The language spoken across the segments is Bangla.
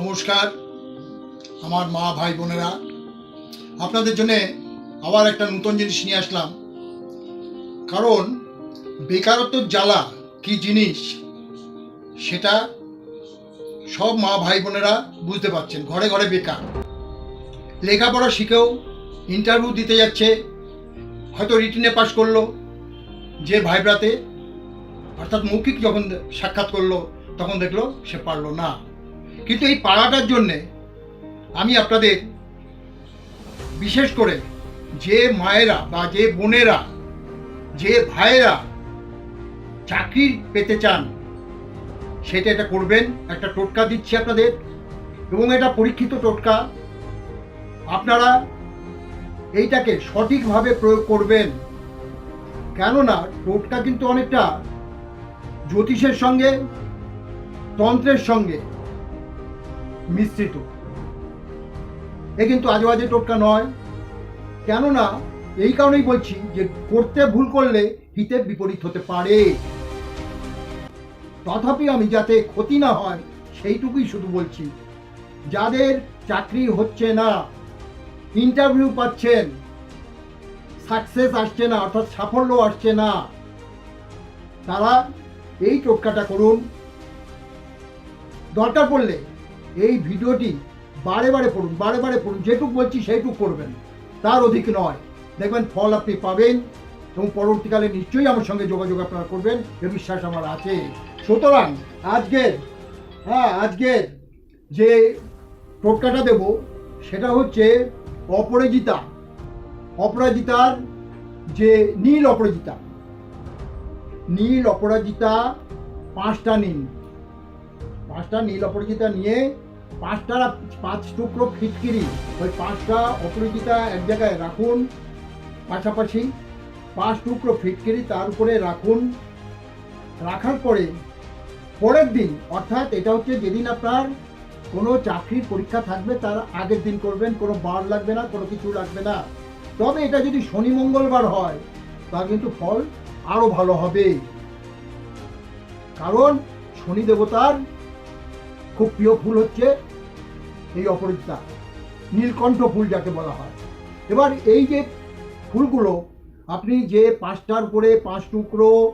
নমস্কার। আমার মা, ভাই, বোনেরা, আপনাদের জন্যে আবার একটা নতুন জিনিস নিয়ে আসলাম। কারণ বেকারত্ব জ্বালা কি জিনিস সেটা সব মা, ভাই, বোনেরা বুঝতে পারছেন। ঘরে ঘরে বেকার। লেখাপড়া শিখেও ইন্টারভিউ দিতে যাচ্ছে, হয়তো রিটিনে পাস করল, যে ভাইব্রাতে, অর্থাৎ মৌখিক যখন সাক্ষাৎ করল, তখন দেখল সে পারল না। কিন্তু এই পাড়াটার জন্যে আমি আপনাদের বিশেষ করে যে মায়েরা বা যে বোনেরা, যে ভাইয়েরা চাকরি পেতে চান, সেটা এটা করবেন, একটা টোটকা দিচ্ছি আপনাদের, এবং এটা পরীক্ষিত টোটকা। আপনারা এইটাকে সঠিকভাবে প্রয়োগ করবেন। কেননা টোটকা কিন্তু অনেকটা জ্যোতিষের সঙ্গে, তন্ত্রের সঙ্গে মিশ্রিত। এ কিন্তু আজে বাজে টোটকা নয়। কেননা, এই কারণেই বলছি যে করতে ভুল করলে হিতে বিপরীত হতে পারে। তথাপি আমি যাতে ক্ষতি না হয়, সেইটুকুই শুধু বলছি। যাদের চাকরি হচ্ছে না ইন্টারভিউ পাচ্ছেন সাকসেস আসছে না, অর্থাৎ সাফল্য আসছে না, তারা এই টোটকাটা করুন। দরকার পড়লে এই ভিডিওটি বারে বারে পড়ুন, বারে বারে পড়ুন, যেটুকু বলছি সেইটুক করবেন। তার অধিক নয়। দেখবেন ফল আপনি পাবেন এবং পরবর্তীকালে নিশ্চয়ই আমার সঙ্গে যোগাযোগ আপনারা করবেন, এ বিশ্বাস আমার আছে। সুতরাং আজকের হ্যাঁ আজকের যে টোটকাটা দেব, সেটা হচ্ছে অপরাজিতা। অপরাজিতার যে নীল অপরাজিতা নীল অপরাজিতা, পাঁচটা নিন পাঁচটা নীল অপরাজিতা নিয়ে পাঁচটা পাঁচ টুকরো ফিটকিরি ওই পাঁচটা অপরাজিতা এক জায়গায় রাখুন পাশাপাশি। পাঁচ টুকরো ফিটকিরি তার উপরে রাখুন। রাখার পরে পরের দিন, অর্থাৎ এটা হচ্ছে যেদিন আপনার কোনো চাকরির পরীক্ষা থাকবে, তার আগের দিন করবেন, কোনো বার লাগবে না, কোনো কিছু লাগবে না। তবে এটা যদি শনি মঙ্গলবার হয়, তা কিন্তু ফল আরও ভালো হবে। কারণ শনি দেবতার খুব প্রিয় ফুল হচ্ছে এই অপরাজিতা নীলকণ্ঠ ফুল যাকে বলা হয়। এবার এই যে ফুলগুলো, আপনি যে পাঁচটার উপরে পাঁচ টুকরো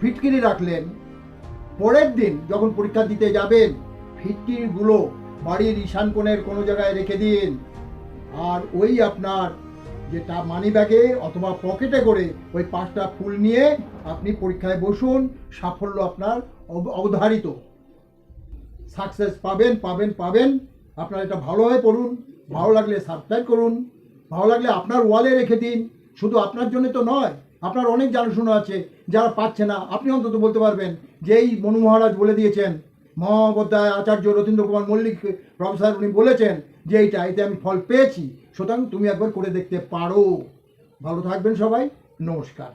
ফিটকিরি রাখলেন, পরের দিন যখন পরীক্ষা দিতে যাবেন, ফিটকিরিগুলো বাড়ির ঈশান কোণের কোনো জায়গায় রেখে দিন। আর ওই আপনার যেটা মানি ব্যাগে অথবা পকেটে করে ওই পাঁচটা ফুল নিয়ে আপনি পরীক্ষায় বসুন, সাফল্য আপনার অব- অবধারিত। সাকসেস পাবেন পাবেন পাবেন। আপনার এটা ভালোভাবে পড়ুন, ভালো লাগলে সাবস্ক্রাইব করুন, ভালো লাগলে আপনার ওয়ালে রেখে দিন। শুধু আপনার জন্য তো নয়, আপনার অনেক জানাশোনা আছে, যারা পাচ্ছে না, আপনি অন্তত বলতে পারবেন যে এই মনু মহারাজ বলে দিয়েছেন মহাবদ্যায় আচার্য রথীন্দ্র কুমার মল্লিক প্রফেসর উনি বলেছেন যে এইটা এতে আমি ফল পেয়েছি, সুতরাং তুমি একবার করে দেখতে পারো। ভালো থাকবেন সবাই, নমস্কার।